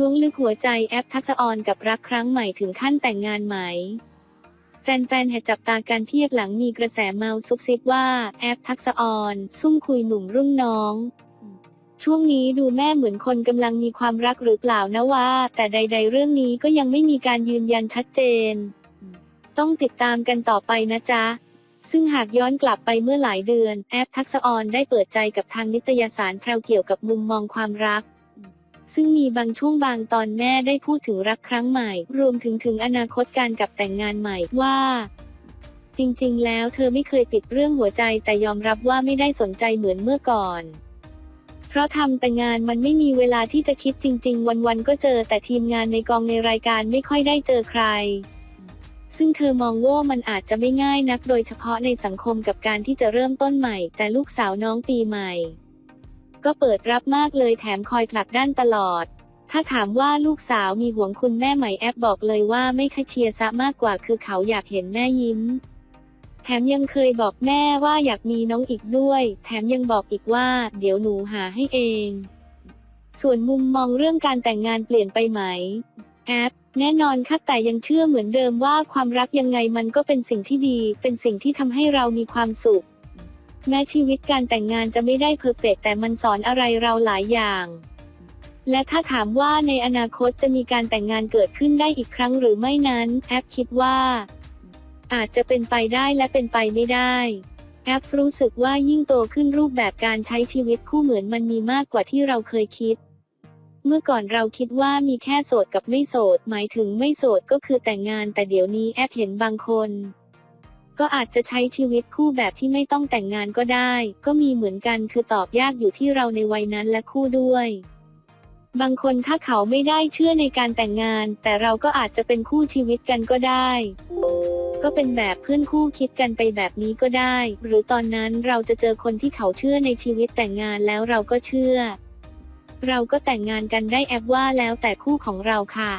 ล้วงลึกหัวใจแอปทักษะออนกับรักครั้งใหม่ถึงขั้นแต่งงานไหม แฟนๆแห่จับตาการเพียบหลังมีกระแสเมาซุกซิบว่าแอปทักษะออน ซุ่มคุยหนุ่มรุ่นน้อง ช่วงนี้ดูแม่เหมือนคนกำลังมีความรักหรือเปล่านะว่า แต่ใด ๆ เรื่องนี้ก็ยังไม่มีการยืนยันชัดเจน ต้องติดตามกันต่อไปนะจ๊ะซึ่งหากย้อนกลับไปเมื่อหลายเดือน แอปทักษะออนได้เปิดใจกับทางนิตยสารแพรวเกี่ยวกับมุมมองความรัก ซึ่งมีบางช่วงบางตอนแม่ได้พูดถึงรักครั้งใหม่ รวมถึงถึงอนาคตการกับแต่งงานใหม่ว่า จริงๆ แล้วเธอไม่เคยปิดเรื่องหัวใจแต่ยอมรับว่าไม่ได้สนใจเหมือนเมื่อก่อน เพราะทำแต่งานมันไม่มีเวลาที่จะคิดจริง ๆ วันๆ ก็เจอแต่ทีมงานในกองในรายการไม่ค่อยได้เจอใครซึ่งเธอมองว่ามันอาจจะไม่ง่ายนักโดยเฉพาะในสังคมกับการที่จะเริ่มต้นใหม่ แต่ลูกสาวน้องปีใหม่ ก็เปิดรับมากเลยแถมคอยผลักด้านตลอด ถ้าถามว่าลูกสาวมีห่วงคุณแม่ไหมแอปบอกเลยว่าไม่ค่เชียร์ซะมากกว่าคือเขาอยากเห็นแม่ยิ้ม แถมยังเคยบอกแม่ว่าอยากมีน้องอีกด้วย แถมยังบอกอีกว่า เดี๋ยวหนูหาให้เอง ส่วนมุมมองเรื่องการแต่งงานเปลี่ยนไปไหม แอปแน่นอนค่ะแต่ยังเชื่อเหมือนเดิมว่าความรักยังไงมันก็เป็นสิ่งที่ดี เป็นสิ่งที่ทำให้เรามีความสุข แม้ชีวิตการแต่งงานจะไม่ได้เพอร์เฟกต์แต่มันสอนอะไรเราหลายอย่าง และถ้าถามว่าในอนาคตจะมีการแต่งงานเกิดขึ้นได้อีกครั้งหรือไม่นั้น แอปคิดว่า อาจจะเป็นไปได้และเป็นไปไม่ได้แอปรู้สึกว่ายิ่งโตขึ้นรูปแบบการใช้ชีวิตคู่เหมือนมันมีมากกว่าที่เราเคยคิด เมื่อก่อนเราคิดว่ามีแค่โสดกับไม่โสด หมายถึงไม่โสดก็คือแต่งงานแต่เดี๋ยวนี้แอปเห็นบางคน ก็อาจจะใช้ชีวิตคู่แบบที่ไม่ต้องแต่งงานก็ได้ ก็มีเหมือนกันคือตอบยากอยู่ที่เราในวัยนั้นและคู่ด้วย บางคนถ้าเขาไม่ได้เชื่อในการแต่งงาน แต่เราก็อาจจะเป็นคู่ชีวิตกันก็ได้ ก็เป็นแบบเพื่อนคู่คิดกันไปแบบนี้ก็ได้ หรือตอนนั้นเราจะเจอคนที่เขาเชื่อในชีวิตแต่งงานแล้วเราก็เชื่อ เราก็แต่งงานกันได้แอปว่าแล้วแต่คู่ของเราค่ะ